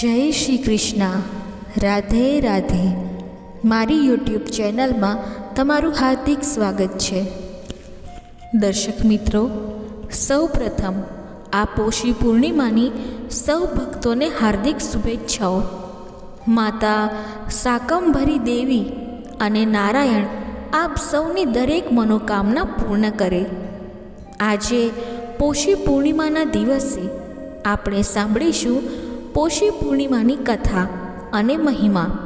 જય શ્રી કૃષ્ણ. રાધે રાધે. મારી યુટ્યુબ ચેનલમાં તમારું હાર્દિક સ્વાગત છે. દર્શક મિત્રો સૌ પ્રથમ આ પોષી પૂર્ણિમાની સૌ ભક્તોને હાર્દિક શુભેચ્છાઓ. માતા સાકંભરી દેવી અને નારાયણ આપ સૌની દરેક મનોકામના પૂર્ણ કરે. આજે પોષી પૂર્ણિમાના દિવસે આપણે સાંભળીશું પોષી પૂર્ણિમાની કથા અને મહિમા.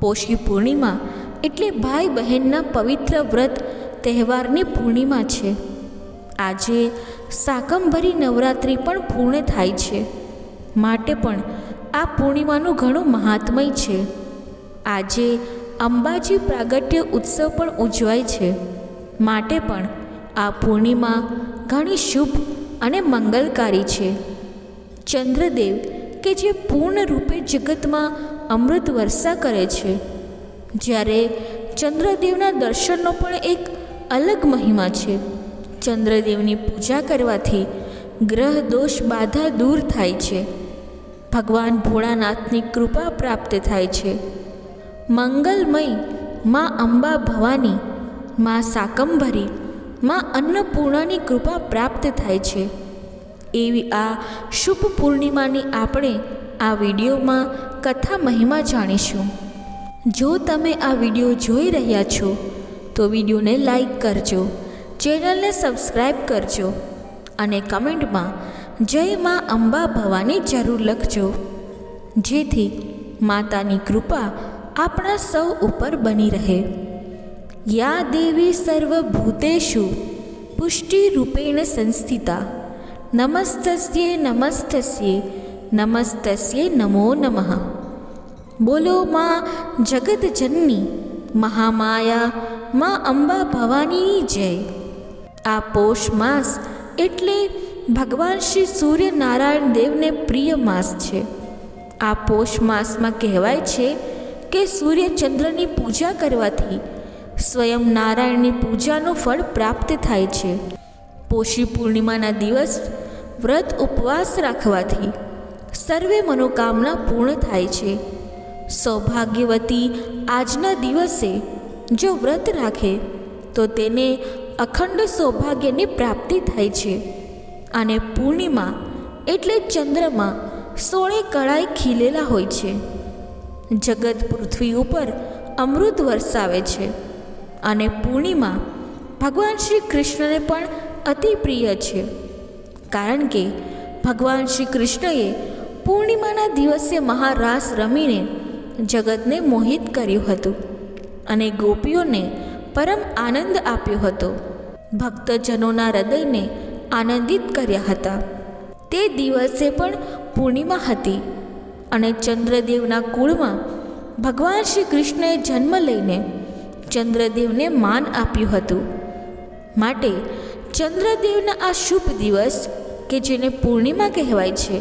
પોષી પૂર્ણિમા એટલે ભાઈ બહેનના પવિત્ર વ્રત તહેવારની પૂર્ણિમા છે. આજે સાકંભરી નવરાત્રિ પણ પૂર્ણ થાય છે. માટે પણ આ પૂર્ણિમાનું ઘણું મહાત્મય છે. આજે અંબાજી પ્રાગટ્ય ઉત્સવ પણ ઉજવાય છે. માટે પણ આ પૂર્ણિમા ઘણી શુભ અને મંગલકારી છે. ચંદ્રદેવ કે જે પૂર્ણ રૂપે જગતમાં અમૃત વર્ષા કરે છે. જ્યારે ચંદ્રદેવના દર્શનનો પણ એક અલગ મહિમા છે. ચંદ્રદેવની પૂજા કરવાથી ગ્રહ દોષ બાધા દૂર થાય છે. ભગવાન ભોળાનાથની કૃપા પ્રાપ્ત થાય છે. મંગલમયમાં અંબા ભવાની, માં સાકંભરી, માં અન્નપૂર્ણાની કૃપા પ્રાપ્ત થાય છે. એવી આ શુભ પૂર્ણિમાની આપણે આ વિડીયોમાં કથા મહિમા જાણીશું. જો તમે આ વીડિયો જોઈ રહ્યા છો, તો વિડીયોને લાઈક કરજો, ચેનલને સબસ્ક્રાઈબ કરજો અને કમેન્ટમાં જય મા અંબા ભવાની જરૂર લખજો. જેથી માતાની કૃપા આપણા સૌ ઉપર બની રહે. યા દેવી સર્વભૂતેષુ પુષ્ટિરૂપેણ સંસ્થિતા. નમસ્તસ્યે નમસ્તસ્યે નમસ્તસ્યે નમો નમઃ બોલો માં જગતજનની મહામાયા માં અંબા ભવાનીની જય આ પોષ માસ એટલે ભગવાન શ્રી સૂર્યનારાયણ દેવને પ્રિય માસ છે આ પોષ માસમાં કહેવાય છે કે સૂર્યચંદ્રની પૂજા કરવાથી સ્વયં નારાયણની પૂજાનું ફળ પ્રાપ્ત થાય છે પોષી પૂર્ણિમાના દિવસ વ્રત ઉપવાસ રાખવાથી સર્વે મનોકામના પૂર્ણ થાય છે. સૌભાગ્યવતી આજના દિવસે જો વ્રત રાખે, તો તેને અખંડ સૌભાગ્યની પ્રાપ્તિ થાય છે અને પૂર્ણિમા એટલે ચંદ્રમાં સોળે કળાએ ખીલેલા હોય છે. જગત પૃથ્વી ઉપર અમૃત વરસાવે છે અને પૂર્ણિમા ભગવાન શ્રી કૃષ્ણને પણ અતિ પ્રિય છે. કારણ કે ભગવાન શ્રી કૃષ્ણએ પૂર્ણિમાના દિવસે મહારાસ રમીને જગતને મોહિત કર્યું હતું અને ગોપીઓને પરમ આનંદ આપ્યો હતો. ભક્તજનોના હૃદયને આનંદિત કર્યા હતા. તે દિવસે પણ પૂર્ણિમા હતી અને ચંદ્રદેવના કુળમાં ભગવાન શ્રી કૃષ્ણએ જન્મ લઈને ચંદ્રદેવને માન આપ્યું હતું. માટે ચંદ્રદેવના આ શુભ દિવસ, કે જેને પૂર્ણિમા કહેવાય છે,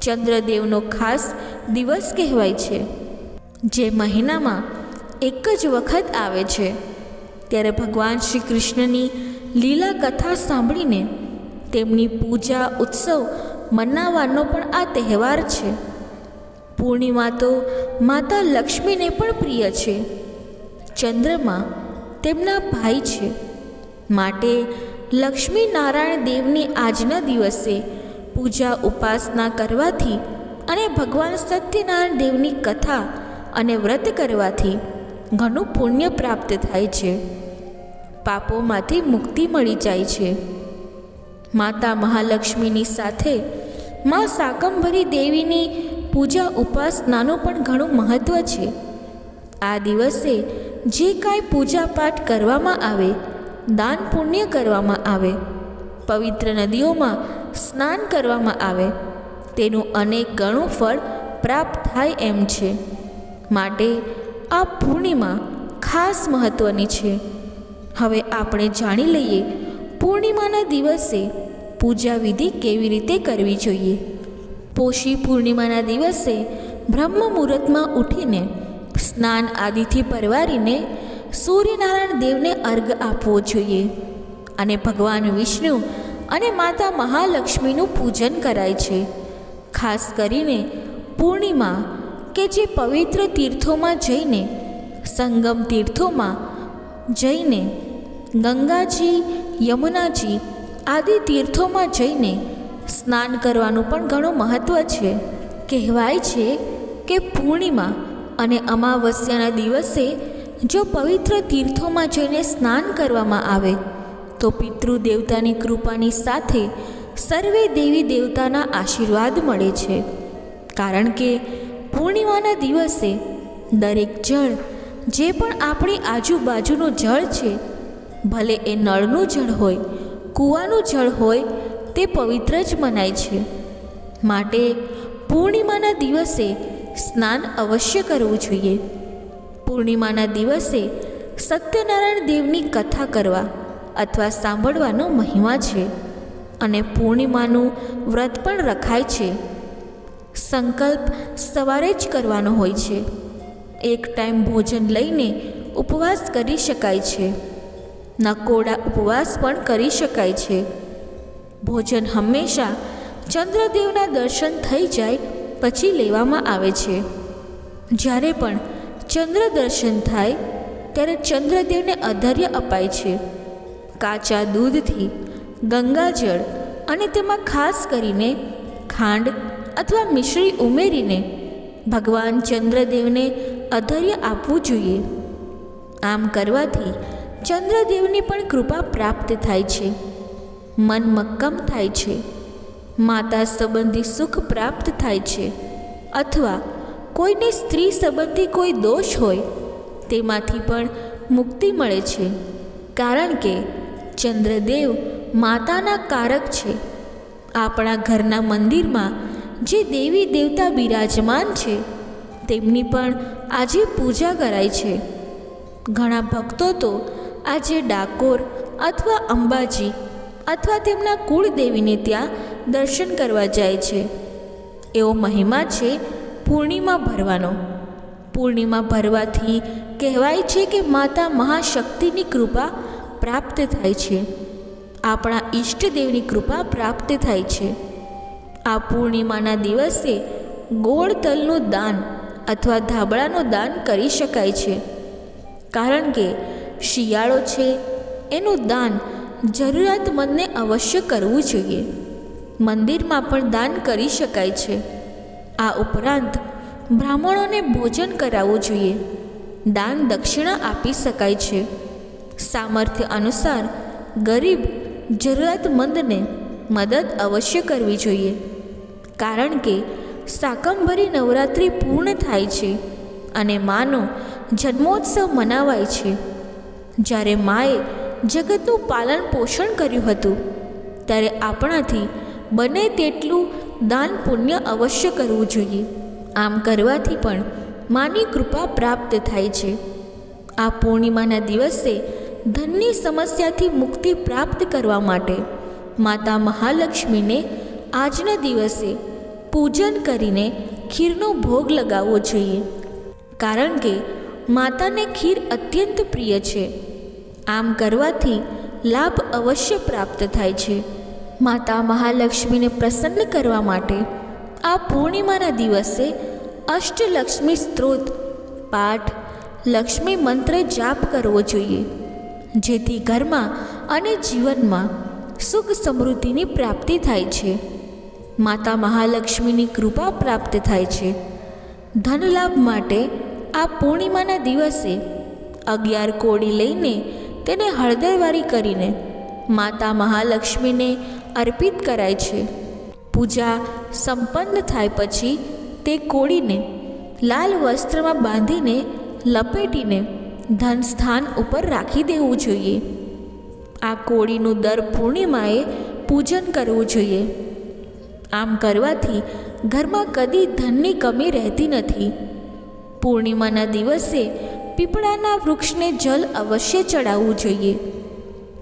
ચંદ્રદેવનો ખાસ દિવસ કહેવાય છે, જે મહિનામાં એક જ વખત આવે છે. ત્યારે ભગવાન શ્રી કૃષ્ણની લીલા કથા સાંભળીને તેમની પૂજા, ઉત્સવ મનાવવાનો પણ આ તહેવાર છે. પૂર્ણિમા તો માતા લક્ષ્મીને પણ પ્રિય છે. ચંદ્રમા તેમના ભાઈ છે. માટે લક્ષ્મી નારાયણ દેવની આજના દિવસે પૂજા ઉપાસના કરવાથી અને ભગવાન સત્યનારાયણ દેવની કથા અને વ્રત કરવાથી ઘણું પુણ્ય પ્રાપ્ત થાય છે. પાપોમાંથી મુક્તિ મળી જાય છે. માતા મહાલક્ષ્મીની સાથે મા સાકંભરી દેવીની પૂજા ઉપાસનાનું પણ ઘણું મહત્ત્વ છે. આ દિવસે જે કાંઈ પૂજા પાઠ કરવામાં આવે દાન પુણ્ય કરવામાં આવે. પવિત્ર નદીઓમાં સ્નાન કરવામાં આવે. તેનું અનેક ગણું ફળ પ્રાપ્ત થાય એમ છે. માટે આ પૂર્ણિમા ખાસ મહત્ત્વની છે. હવે આપણે જાણી લઈએ પૂર્ણિમાના દિવસે પૂજા વિધિ કેવી રીતે કરવી જોઈએ. પોષી પૂર્ણિમાના દિવસે બ્રહ્મ મુહૂર્તમાં ઉઠીને સ્નાન આદિથી પરવારીને સૂર્યનારાયણ દેવને અર્ઘ આપવો જોઈએ. અને ભગવાન વિષ્ણુ અને માતા મહાલક્ષ્મીનું પૂજન કરાય છે. ખાસ કરીને પૂર્ણિમા કે જે પવિત્ર તીર્થોમાં જઈને, સંગમ તીર્થોમાં જઈને, ગંગાજી, યમુનાજી આદિ તીર્થોમાં જઈને સ્નાન કરવાનું પણ ઘણું મહત્ત્વ છે. કહેવાય છે કે પૂર્ણિમા અને અમાવસ્યાના દિવસે જો પવિત્ર તીર્થોમાં જઈને સ્નાન કરવામાં આવે, તો પિતૃદેવતાની કૃપાની સાથે સર્વે દેવી દેવતાના આશીર્વાદ મળે છે. કારણ કે પૂર્ણિમાના દિવસે દરેક જળ જે પણ આપણી આજુબાજુનું જળ છે, ભલે એ નળનું જળ હોય, કૂવાનું જળ હોય, તે પવિત્ર જ મનાય છે. માટે પૂર્ણિમાના દિવસે સ્નાન અવશ્ય કરવું જોઈએ. પૂર્ણિમાના દિવસે સત્યનારાયણ દેવની કથા કરવા અથવા સાંભળવાનો મહિમા છે અને પૂર્ણિમાનું વ્રત પણ રખાય છે. સંકલ્પ સવારે જ કરવાનો હોય છે. એક ટાઈમ ભોજન લઈને ઉપવાસ કરી શકાય છે. નકોડા ઉપવાસ પણ કરી શકાય છે. ભોજન હંમેશા ચંદ્રદેવના દર્શન થઈ જાય પછી લેવામાં આવે છે. જ્યારે પણ ચંદ્ર દર્શન થાય, ત્યારે ચંદ્રદેવને અધર્ય અપાય છે. કાચા દૂધથી ગંગાજળ અને તેમાં ખાસ કરીને ખાંડ અથવા મિશ્રી ઉમેરીને ભગવાન ચંદ્રદેવને અધર્ય આપવું જોઈએ. આમ કરવાથી ચંદ્રદેવની પણ કૃપા પ્રાપ્ત થાય છે. મન મક્કમ થાય છે. માતા સંબંધી સુખ પ્રાપ્ત થાય છે. અથવા કોઈને સ્ત્રી સંબંધી કોઈ દોષ હોય, તેમાંથી પણ મુક્તિ મળે છે. કારણ કે ચંદ્રદેવ માતાના કારક છે. આપણા ઘરના મંદિરમાં જે દેવી દેવતા બિરાજમાન છે, તેમની પણ આજે પૂજા કરાય છે. ઘણા ભક્તો તો આજે ડાકોર અથવા અંબાજી અથવા તેમના કુળદેવીને ત્યાં દર્શન કરવા જાય છે. એવો મહિમા છે પૂર્ણિમા ભરવાનો. પૂર્ણિમા ભરવાથી કહેવાય છે કે માતા મહાશક્તિની કૃપા પ્રાપ્ત થાય છે. આપણા ઈષ્ટદેવની કૃપા પ્રાપ્ત થાય છે. આ પૂર્ણિમાના દિવસે ગોળ તલનું દાન અથવા ધાબળાનું દાન કરી શકાય છે. કારણ કે શિયાળો છે, એનું દાન જરૂરિયાતમંદને અવશ્ય કરવું જોઈએ. મંદિરમાં પણ દાન કરી શકાય છે. આ ઉપરાંત બ્રાહ્મણોને ભોજન કરાવવું જોઈએ. દાન દક્ષિણા આપી શકાય છે. સામર્થ્ય અનુસાર ગરીબ જરૂરિયાતમંદને મદદ અવશ્ય કરવી જોઈએ. કારણ કે શાકંભરી નવરાત્રિ પૂર્ણ થાય છે અને માનો જન્મોત્સવ મનાવાય છે. જ્યારે માએ જગતનું પાલન પોષણ કર્યું હતું, ત્યારે આપણાથી બને તેટલું દાન પુણ્ય અવશ્ય કરવું જોઈએ. આમ કરવાથી પણ માની કૃપા પ્રાપ્ત થાય છે. આ પૂર્ણિમાના દિવસે ધનની સમસ્યાથી મુક્તિ પ્રાપ્ત કરવા માટે માતા મહાલક્ષ્મીને આજના દિવસે પૂજન કરીને ખીરનો ભોગ લગાવવો જોઈએ. કારણ કે માતાને ખીર અત્યંત પ્રિય છે. આમ કરવાથી લાભ અવશ્ય પ્રાપ્ત થાય છે. માતા મહાલક્ષ્મીને પ્રસન્ન કરવા માટે આ પૂર્ણિમાના દિવસે અષ્ટલક્ષ્મી સ્ત્રોત, પાઠ, લક્ષ્મી મંત્ર જાપ કરવો જોઈએ, જેથી ઘરમાં અને જીવનમાં સુખ સમૃદ્ધિની પ્રાપ્તિ થાય છે. માતા મહાલક્ષ્મીની કૃપા પ્રાપ્ત થાય છે. ધનલાભ માટે આ પૂર્ણિમાના દિવસે અગિયાર કોડી લઈને તેને હળદરવારી કરીને માતા મહાલક્ષ્મીને અર્પિત કરાય છે. પૂજા સંપન્ન થાય પછી તે કોળીને લાલ વસ્ત્રમાં બાંધીને લપેટીને ધન સ્થાન ઉપર રાખી દેવું જોઈએ. આ કોળીનું દર પૂર્ણિમાએ પૂજન કરવું જોઈએ. આમ કરવાથી ઘરમાં કદી ધનની કમી રહેતી નથી. પૂર્ણિમાના દિવસે પીપળાના વૃક્ષને જલ અવશ્ય ચડાવવું જોઈએ.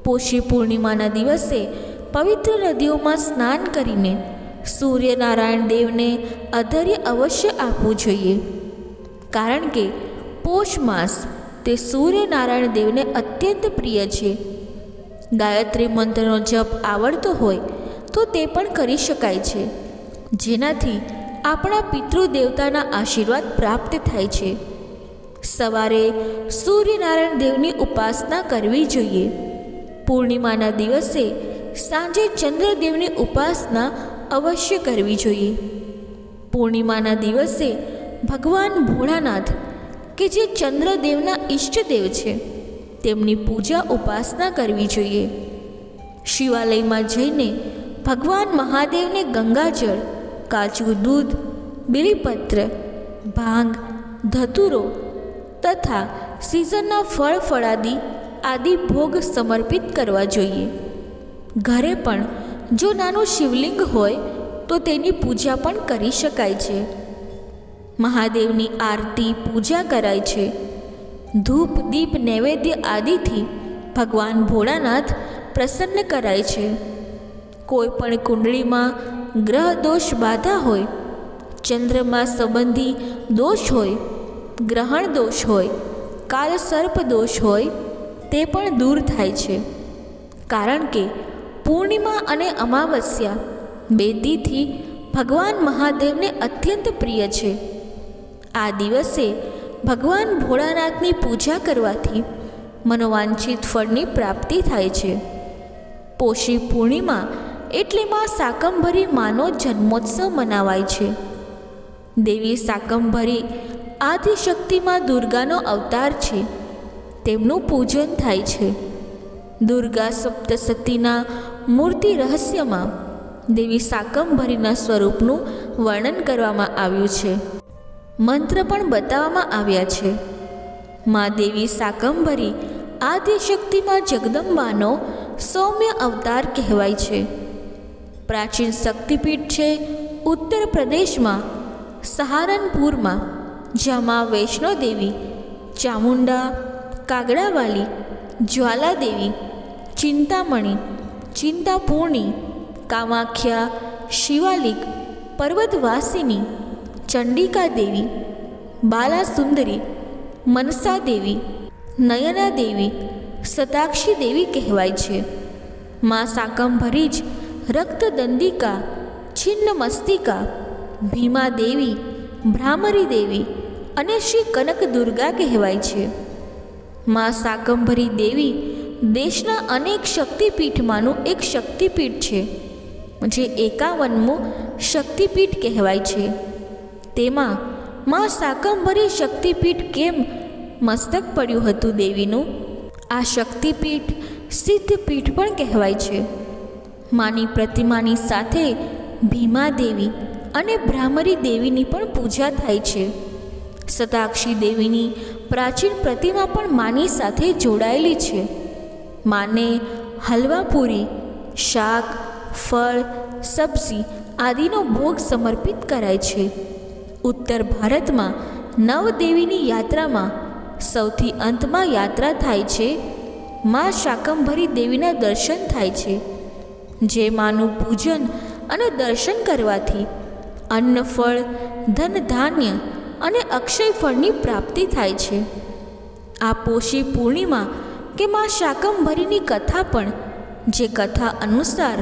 પોષી પૂર્ણિમાના દિવસે પવિત્ર નદીઓમાં સ્નાન કરીને સૂર્યનારાયણ દેવને અધર્ય અવશ્ય આપવું જોઈએ. કારણ કે પોષ માસ તે સૂર્યનારાયણ દેવને અત્યંત પ્રિય છે. ગાયત્રી મંત્રનો જપ આવડતો હોય તો તે પણ કરી શકાય છે. જેનાથી આપણા પિતૃદેવતાના આશીર્વાદ પ્રાપ્ત થાય છે. સવારે સૂર્યનારાયણ દેવની ઉપાસના કરવી જોઈએ. પૂર્ણિમાના દિવસે સાંજે ચંદ્રદેવની ઉપાસના અવશ્ય કરવી જોઈએ. પૂર્ણિમાના દિવસે ભગવાન ભોળાનાથ, કે જે ચંદ્રદેવના ઈષ્ટદેવ છે, તેમની પૂજા ઉપાસના કરવી જોઈએ. શિવાલયમાં જઈને ભગવાન મહાદેવને ગંગાજળ કાચું દૂધ, બિલીપત્ર, ભાંગ, ધતુરો તથા સિઝનના ફળ ફળાદી આદિ ભોગ સમર્પિત કરવા જોઈએ. ઘરે પણ જો નાનું શિવલિંગ હોય તો તેની પૂજા પણ કરી શકાય છે. મહાદેવની આરતી પૂજા કરાય છે. ધૂપ, દીપ, નૈવેદ્ય આદિથી ભગવાન ભોળાનાથ પ્રસન્ન કરાય છે. કોઈ પણ કુંડળીમાં ગ્રહ દોષ બાધા હોય, ચંદ્રમાં સંબંધી દોષ હોય, ગ્રહણ દોષ હોય કાલ સર્પ દોષ હોય, તે પણ દૂર થાય છે. કારણ કે પૂર્ણિમા અને અમાવસ્યા. બે તિથિ ભગવાન મહાદેવને અત્યંત પ્રિય છે. આ દિવસે ભગવાન ભોળાનાથની પૂજા કરવાથી મનોવાંછિત ફળની પ્રાપ્તિ થાય છે. પોષી પૂર્ણિમા એટલે માં સાકંભરી માનો જન્મોત્સવ મનાવાય છે. દેવી સાકંભરી આદિશક્તિમાં દુર્ગાનો અવતાર છે. તેમનું પૂજન થાય છે. દુર્ગા સપ્તસતીના મૂર્તિ રહસ્યમાં દેવી સાકંભરીના સ્વરૂપનું વર્ણન કરવામાં આવ્યું છે. મંત્ર પણ બતાવવામાં આવ્યા છે. મા દેવી સાકંભરી આદ્યશક્તિમાં જગદંબાનો સૌમ્ય અવતાર કહેવાય છે. પ્રાચીન શક્તિપીઠ છે ઉત્તર પ્રદેશમાં સહારનપુરમાં, જ્યાં મા વૈષ્ણોદેવી, ચામુંડા, કાગડાવાલી, જ્વાલાદેવી, ચિંતામણી ચિંતાપૂર્ણી, કામાખ્યા, શિવાલિક, પર્વતવાસિની ચંડિકા દેવી બાલાસુંદરી મનસા દેવી નયના દેવી સતાક્ષી દેવી કહેવાય છે. મા સાકંભરી જ રક્તદંડિકા છિન્ન મસ્તિકા ભીમા દેવી ભ્રામરી દેવી અને શ્રી કનક દુર્ગા કહેવાય છે. મા સાકંભરી દેવી દેશના અનેક શક્તિપીઠમાંનું એક શક્તિપીઠ છે, જે એકાવનમું શક્તિપીઠ કહેવાય છે. તેમાં મા શાકંભરી શક્તિપીઠ કેમ મસ્તક પડ્યું હતું દેવીનું? આ શક્તિપીઠ સિદ્ધપીઠ પણ કહેવાય છે. માની પ્રતિમાની સાથે ભીમા દેવી અને ભ્રામરી દેવીની પણ પૂજા થાય છે. સતાક્ષી દેવીની પ્રાચીન પ્રતિમા પણ માની સાથે જોડાયેલી છે. માને હલવાપુરી શાક, ફળ, સબ્જી આદિનો ભોગ સમર્પિત કરાય છે. ઉત્તર ભારતમાં નવદેવીની યાત્રામાં સૌથી અંતમાં યાત્રા થાય છે, મા શાકંભરી દેવીના દર્શન થાય છે. જે માનું પૂજન અને દર્શન કરવાથી અન્ન ફળ, ધન ધાન્ય અને અક્ષય ફળની પ્રાપ્તિ થાય છે. આ પોષી પૂર્ણિમા કે મા શાકંભરીની કથા પણ, જે કથા અનુસાર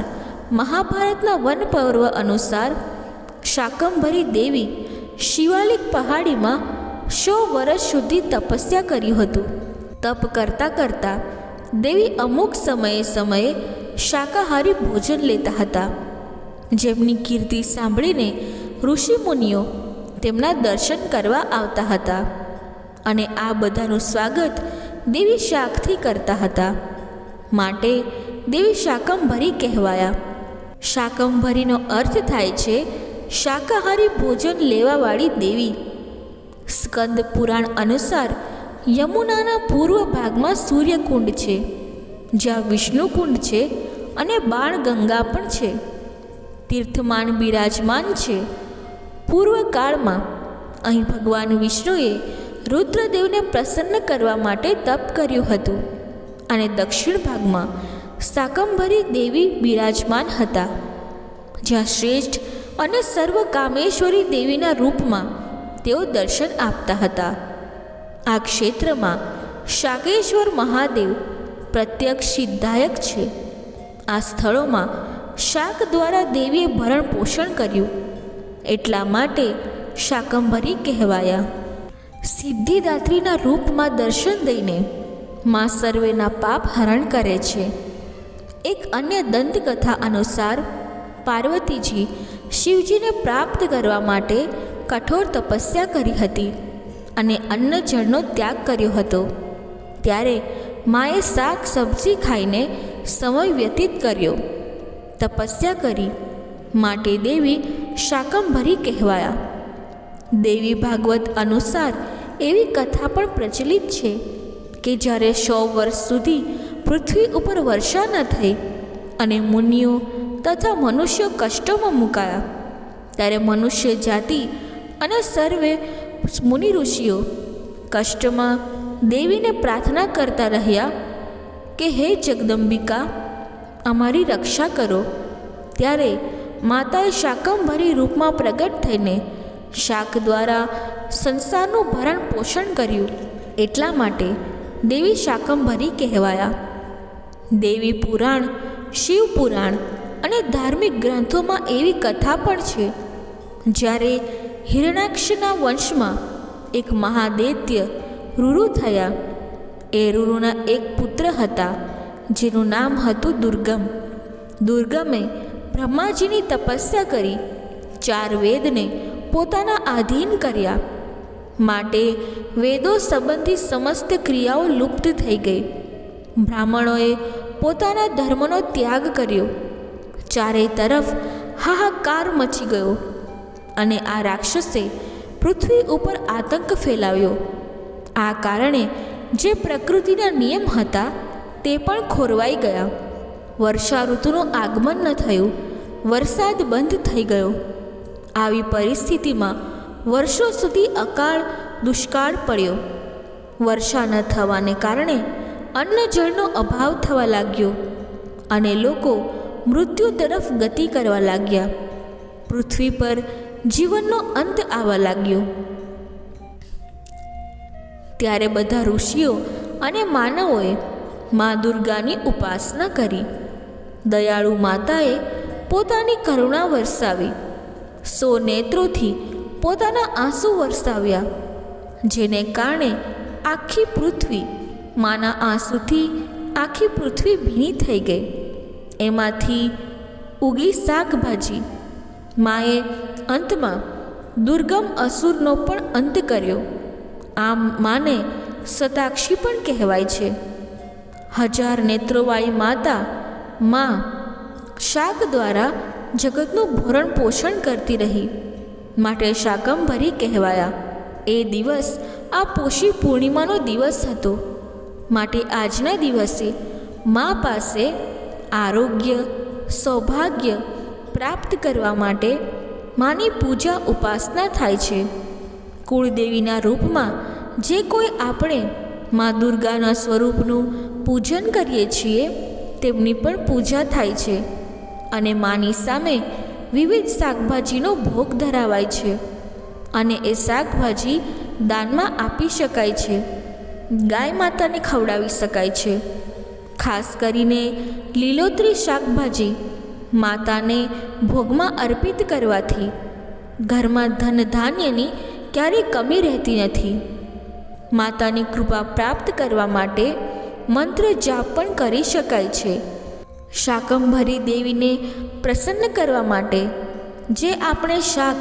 મહાભારતના વન પર્વ અનુસાર શાકંભરી દેવી શિવાલિક પહાડીમાં સો વર્ષ સુધી તપસ્યા કર્યું હતું. તપ કરતાં કરતાં દેવી અમુક સમયે સમયે શાકાહારી ભોજન લેતા હતા. જેમની કીર્તિ સાંભળીને ઋષિમુનિઓ તેમના દર્શન કરવા આવતા હતા. અને આ બધાનું સ્વાગત દેવી શાકથી કરતા હતા. માટે દેવી શાકંભરી કહેવાયા. શાકંભરીનો અર્થ થાય છે, શાકાહારી ભોજન લેવાવાળી દેવી. સ્કંદ પુરાણ અનુસાર યમુનાના પૂર્વ ભાગમાં સૂર્યકુંડ છે, જ્યાં વિષ્ણુકુંડ છે અને બાણગંગા પણ છે. તીર્થમાન બિરાજમાન છે. પૂર્વકાળમાં અહીં ભગવાન વિષ્ણુએ રુદ્રદેવને પ્રસન્ન કરવા માટે તપ કર્યું હતું અને દક્ષિણ ભાગમાં શાકંભરી દેવી બિરાજમાન હતા. જ્યાં શ્રેષ્ઠ અને સર્વકામેશ્વરી દેવીના રૂપમાં તેઓ દર્શન આપતા હતા. આ ક્ષેત્રમાં શાકેશ્વર મહાદેવ પ્રત્યક્ષ સિદ્ધાયક છે. આ સ્થળોમાં શાક દ્વારા દેવીએ ભરણ પોષણ કર્યું. એટલા માટે શાકંભરી કહેવાયા. સિદ્ધિદાત્રીના રૂપમાં દર્શન દઈને મા સર્વેના પાપ હરણ કરે છે. એક અન્ય દંતકથા અનુસાર પાર્વતીજી શિવજીને પ્રાપ્ત કરવા માટે કઠોર તપસ્યા કરી હતી અને અન્ન જળનો ત્યાગ કર્યો હતો. ત્યારે માએ શાક સબ્જી ખાઈને સમય વ્યતીત કર્યો. તપસ્યા કરી માટે દેવી શાકંભરી કહેવાયા. દેવી ભાગવત અનુસાર એવી કથા પણ પ્રચલિત છે કે જ્યારે સો વર્ષ સુધી પૃથ્વી ઉપર વર્ષા ન થઈ અને મુનિઓ તથા મનુષ્યો કષ્ટોમાં મુકાયા, ત્યારે મનુષ્ય જાતિ અને સર્વે મુનિ ઋષિઓ કષ્ટમાં દેવીને પ્રાર્થના કરતા રહ્યા કે, હે જગદંબિકા, અમારી રક્ષા કરો. ત્યારે માતાએ શાકંભરી રૂપમાં પ્રગટ થઈને શાક દ્વારા સંસારનું ભરણ પોષણ કર્યું. એટલા માટે દેવી શાકંભરી કહેવાયા. દેવી પુરાણ, શિવ પુરાણ અને ધાર્મિક ગ્રંથોમાં એવી કથા પણ છે. જ્યારે હિરણાક્ષના વંશમાં એક મહાદૈત્ય રૂરુ થયા. એ રૂરુના એક પુત્ર હતા, જેનું નામ હતું દુર્ગમ. દુર્ગમે બ્રહ્માજીની તપસ્યા કરી. ચાર વેદને પોતાના આધીન કર્યા. માટે વેદો સંબંધી સમસ્ત ક્રિયાઓ લુપ્ત થઈ ગઈ. બ્રાહ્મણોએ પોતાના ધર્મનો ત્યાગ કર્યો. ચારે તરફ હાહાકાર મચી ગયો અને આ રાક્ષસે પૃથ્વી ઉપર આતંક ફેલાવ્યો. આ કારણે જે પ્રકૃતિના નિયમ હતા તે પણ ખોરવાઈ ગયા. વર્ષા ઋતુનું આગમન ન થયું. વરસાદ બંધ થઈ ગયો. આવી પરિસ્થિતિમાં વર્ષો સુધી અકાળ દુષ્કાળ પડ્યો. વર્ષા ન થવાને કારણે અન્ન જળનો અભાવ થવા લાગ્યો અને લોકો મૃત્યુ તરફ ગતિ કરવા લાગ્યા. પૃથ્વી પર જીવનનો અંત આવવા લાગ્યો. ત્યારે બધા ઋષિઓ અને માનવોએ મા દુર્ગાની ઉપાસના કરી. દયાળુ માતાએ પોતાની કરુણા વરસાવી. સો નેત્રોથી પોતાના આંસુ વરસાવ્યા, જેને કારણે આખી પૃથ્વી માના આંસુથી આખી પૃથ્વી ભીની થઈ ગઈ. એમાંથી ઉગી શાકભાજી માએ અંતમાં દુર્ગમ અસુરનો પણ અંત કર્યો. આમ માને સતાક્ષી પણ કહેવાય છે. હજાર નેત્રોવાળી માતા મા શાક દ્વારા જગતનું ભરણ પોષણ કરતી રહી. માટે શાકંભરી કહેવાયા. એ દિવસ આ પોષી પૂર્ણિમાનો દિવસ હતો. માટે આજના દિવસે મા પાસે આરોગ્ય, સૌભાગ્ય પ્રાપ્ત કરવા માટે માની પૂજા ઉપાસના થાય છે. કુળદેવીના રૂપમાં જે કોઈ આપણે મા દુર્ગાના સ્વરૂપનું પૂજન કરીએ છીએ, તેમની પણ પૂજા થાય છે. અને માની સામે વિવિધ શાકભાજીનો ભોગ ધરાવાય છે અને એ શાકભાજી દાનમાં આપી શકાય છે. ગાય માતાને ખવડાવી શકાય છે. ખાસ કરીને લીલોતરી શાકભાજી માતાને ભોગમાં અર્પિત કરવાથી ઘરમાં ધન ધાન્યની ક્યારેય કમી રહેતી નથી. માતાની કૃપા પ્રાપ્ત કરવા માટે મંત્ર જાપ પણ કરી શકાય છે. શાકંભરી દેવીને પ્રસન્ન કરવા માટે જે આપણે શાક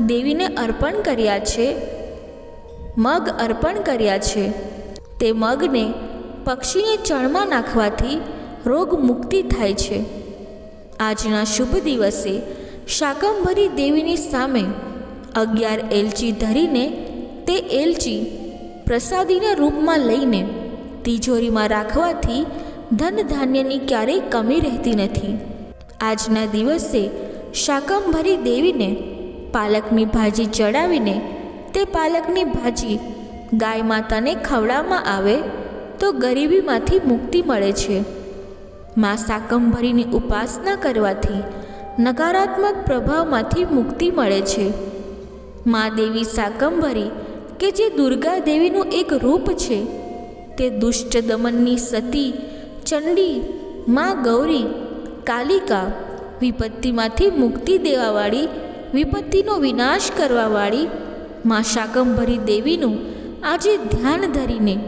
દેવીને અર્પણ કર્યા છે, મગ અર્પણ કર્યા છે, તે મગને પક્ષીને ચણમાં નાખવાથી રોગ મુક્તિ થાય છે. આજના શુભ દિવસે શાકંભરી દેવીની સામે અગિયાર એલચી ધરીને તે એલચી પ્રસાદીના રૂપમાં લઈને તિજોરીમાં રાખવાથી ધન ધાન્યની ક્યારેય કમી રહેતી નથી. આજના દિવસે શાકંભરી દેવીને પાલકની ભાજી ચડાવીને તે પાલકની ભાજી ગાય માતાને ખવડાવવામાં આવે તો ગરીબીમાંથી મુક્તિ મળે છે. મા શાકંભરીની ઉપાસના કરવાથી નકારાત્મક પ્રભાવમાંથી મુક્તિ મળે છે. મા દેવી શાકંભરી કે જે દુર્ગા દેવીનું એક રૂપ છે, તે દુષ્ટ દમનની સતી ચંડી, માં ગૌરી, કાલિકા, વિપત્તિમાંથી મુક્તિ દેવાવાળી, વિપત્તિનો વિનાશ કરવાવાળી, માં શાકંભરી દેવીનું આજે ધ્યાન ધરીને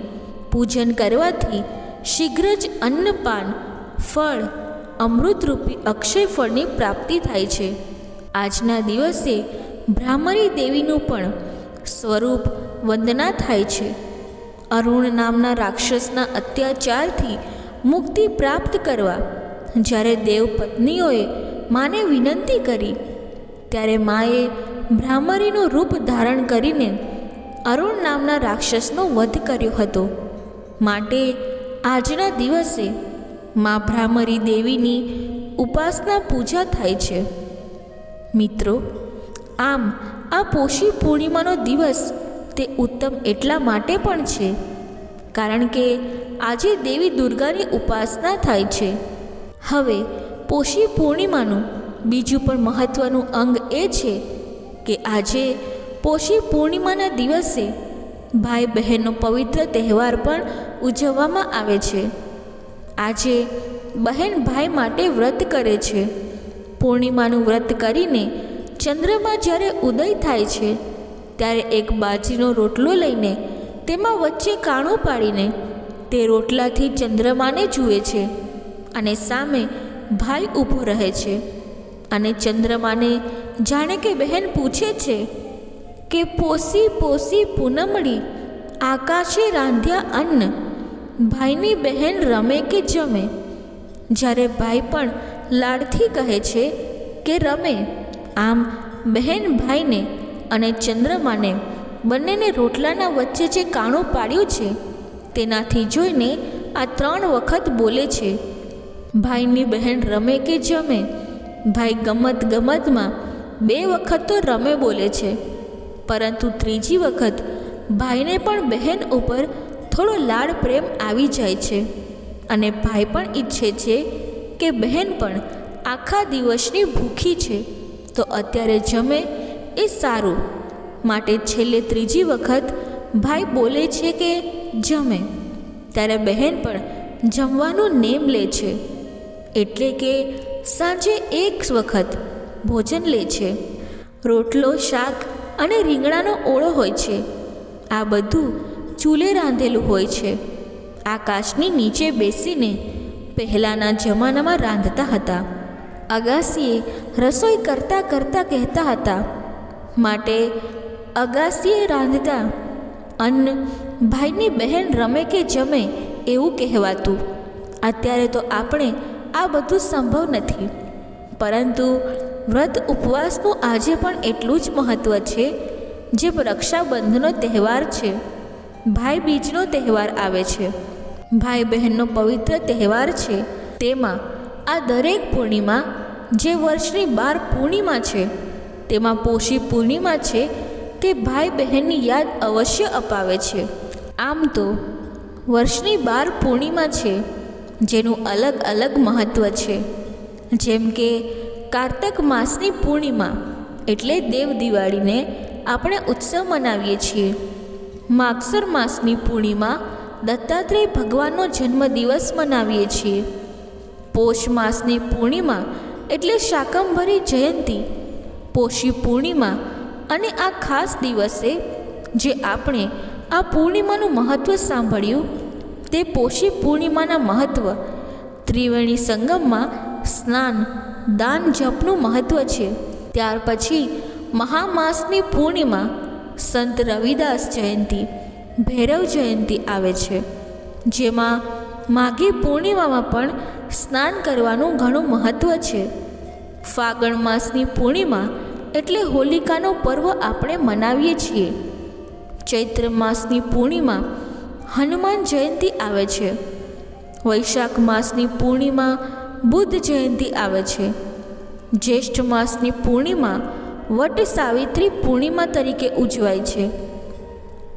પૂજન કરવાથી શીઘ્ર જ અન્નપાન, ફળ, અમૃતરૂપી અક્ષય ફળની પ્રાપ્તિ થાય છે. આજના દિવસે બ્રાહ્મણી દેવીનું પણ સ્વરૂપ વંદના થાય છે. અરુણ નામના રાક્ષસના અત્યાચારથી મુક્તિ પ્રાપ્ત કરવા. જ્યારે દેવ પત્નીઓએ માને વિનંતી કરી, ત્યારે માએ બ્રાહ્મરીનું રૂપ ધારણ કરીને અરુણ નામના રાક્ષસનો વધ કર્યો હતો. માટે આજના દિવસે મા ભ્રામરી દેવીની ઉપાસના પૂજા થાય છે. મિત્રો, આમ આ પોષી પૂર્ણિમાનો દિવસ તે ઉત્તમ એટલા માટે પણ છે કારણ કે આજે દેવી દુર્ગાની ઉપાસના થાય છે. હવે પોષી પૂર્ણિમાનું બીજું પણ મહત્ત્વનું અંગ એ છે કે આજે પોષી પૂર્ણિમાના દિવસે ભાઈ બહેનનો પવિત્ર તહેવાર પણ ઉજવવામાં આવે છે. આજે બહેન ભાઈ માટે વ્રત કરે છે. પૂર્ણિમાનું વ્રત કરીને ચંદ્રમાં જ્યારે ઉદય થાય છે, ત્યારે એક બાજીનો રોટલો લઈને તેમાં વચ્ચે કાણું પાડીને તે રોટલાથી ચંદ્રમાને જુએ છે અને સામે ભાઈ ઊભો રહે છે. અને ચંદ્રમાને જાણે કે બહેન પૂછે છે કે પોસી પોસી પૂનમડી, આકાશે રાંધ્યા અન્ન, ભાઈની બહેન રમે કે જમે? જ્યારે ભાઈ પણ લાડથી કહે છે કે રમે, આમ બહેન ભાઈને અને ચંદ્રમાને બંનેને રોટલાના વચ્ચે જે કાણું પાડ્યું છે, તેનાથી જોઈને આ ત્રણ વખત બોલે છે, ભાઈની બહેન રમે કે જમે? ભાઈ ગમત ગમતમાં બે વખત તો રમે બોલે છે, પરંતુ ત્રીજી વખત ભાઈને પણ બહેન ઉપર થોડો લાડ પ્રેમ આવી જાય છે અને ભાઈ પણ ઈચ્છે છે કે બહેન પણ આખા દિવસની ભૂખી છે, તો અત્યારે જમે એ સારું. માટે છેલ્લે ત્રીજી વખત ભાઈ બોલે છે કે જમે. ત્યારે બહેન પણ જમવાનું નેમ લે છે. એટલે કે સાંજે એક વખત ભોજન લે છે. રોટલો, શાક અને રીંગણાનો ઓળો હોય છે. આ બધું ચૂલે રાંધેલું હોય છે. આકાશની નીચે બેસીને પહેલાંના જમાનામાં રાંધતા હતા. અગાસીએ રસોઈ કરતાં કરતાં કહેતા હતા, માટે અગાસીએ રાંધતા, અન્ન, ભાઈની બહેન રમે કે જમે એવું કહેવાતું. અત્યારે તો આપણે આ બધું સંભવ નથી. પરંતુ વ્રત ઉપવાસનું આજે પણ એટલું જ મહત્ત્વ છે, જેમ રક્ષાબંધનનો તહેવાર છે, ભાઈ બીજનો તહેવાર આવે છે, ભાઈ બહેનનો પવિત્ર તહેવાર છે, તેમાં આ દરેક પૂર્ણિમા જે વર્ષની બાર પૂર્ણિમા છે, તેમાં પોષી પૂર્ણિમા છે તે ભાઈ બહેનની યાદ અવશ્ય અપાવે છે. આમ તો, વર્ષની બાર પૂર્ણિમા છે, જેનું અલગ અલગ મહત્ત્વ છે. જેમ કે, કારતક માસની પૂર્ણિમા એટલે દેવ દિવાળીને આપણે ઉત્સવ મનાવીએ છીએ. માગસર માસની પૂર્ણિમા દત્તાત્રેય ભગવાનનો જન્મદિવસ મનાવીએ છીએ. પોષ માસની પૂર્ણિમા એટલે શાકંભરી જયંતી. પોષી પૂર્ણિમા અને આ ખાસ દિવસે જે આપણે આ પૂર્ણિમાનું મહત્ત્વ સાંભળ્યું, તે પોષી પૂર્ણિમાના મહત્ત્વ ત્રિવેણી સંગમમાં સ્નાન, દાન, જપનું મહત્ત્વ છે. ત્યાર પછી મહામાસની પૂર્ણિમા, સંત રવિદાસ જયંતી, ભૈરવ જયંતી આવે છે. જેમાં માઘી પૂર્ણિમામાં પણ સ્નાન કરવાનું ઘણું મહત્ત્વ છે. ફાગણ માસની પૂર્ણિમા એટલે હોલિકાનો પર્વ આપણે મનાવીએ છીએ. ચૈત્ર માસની પૂર્ણિમા હનુમાન જયંતી આવે છે. વૈશાખ માસની પૂર્ણિમા બુદ્ધ જયંતી આવે છે. જ્યેષ્ઠ માસની પૂર્ણિમા વટ સાવિત્રી પૂર્ણિમા તરીકે ઉજવાય છે.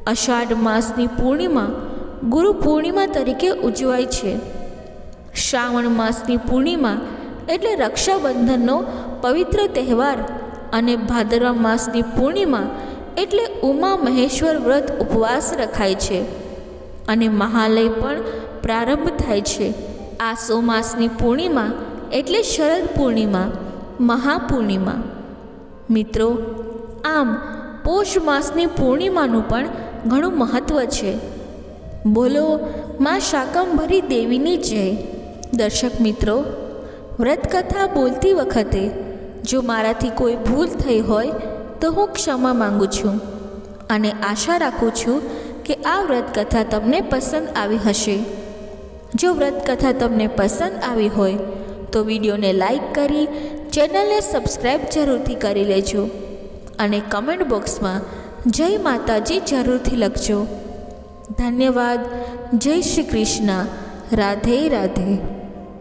અષાઢ માસની પૂર્ણિમા ગુરુ પૂર્ણિમા તરીકે ઉજવાય છે. શ્રાવણ માસની પૂર્ણિમા એટલે રક્ષાબંધનનો પવિત્ર તહેવાર અને ભાદરવા માસની પૂર્ણિમા એટલે ઉમા મહેશ્વર વ્રત ઉપવાસ રખાય છે. અને મહાલય પણ પ્રારંભ થાય છે. આસો માસની પૂર્ણિમા એટલે શરદ પૂર્ણિમા, મહાપૂર્ણિમા. મિત્રો, આમ પોષ માસની પૂર્ણિમાનું પણ ઘણું મહત્ત્વ છે. બોલો, માં શાકંભરી દેવીની જય. દર્શક મિત્રો, વ્રતકથા બોલતી વખતે જો મારાથી કોઈ ભૂલ થઈ હોય, તો હું ક્ષમા માંગુ છું. અને આશા રાખું છું કે આ વ્રતકથા તમને પસંદ આવી હશે. જો વ્રતકથા તમને પસંદ આવી હોય, તો વિડીયોને લાઈક કરી, ચેનલને સબસ્ક્રાઈબ જરૂરથી કરી લેજો. અને કમેન્ટ બોક્સમાં જય માતાજી જરૂરથી લખજો. ધન્યવાદ. જય શ્રી કૃષ્ણ. રાધે રાધે.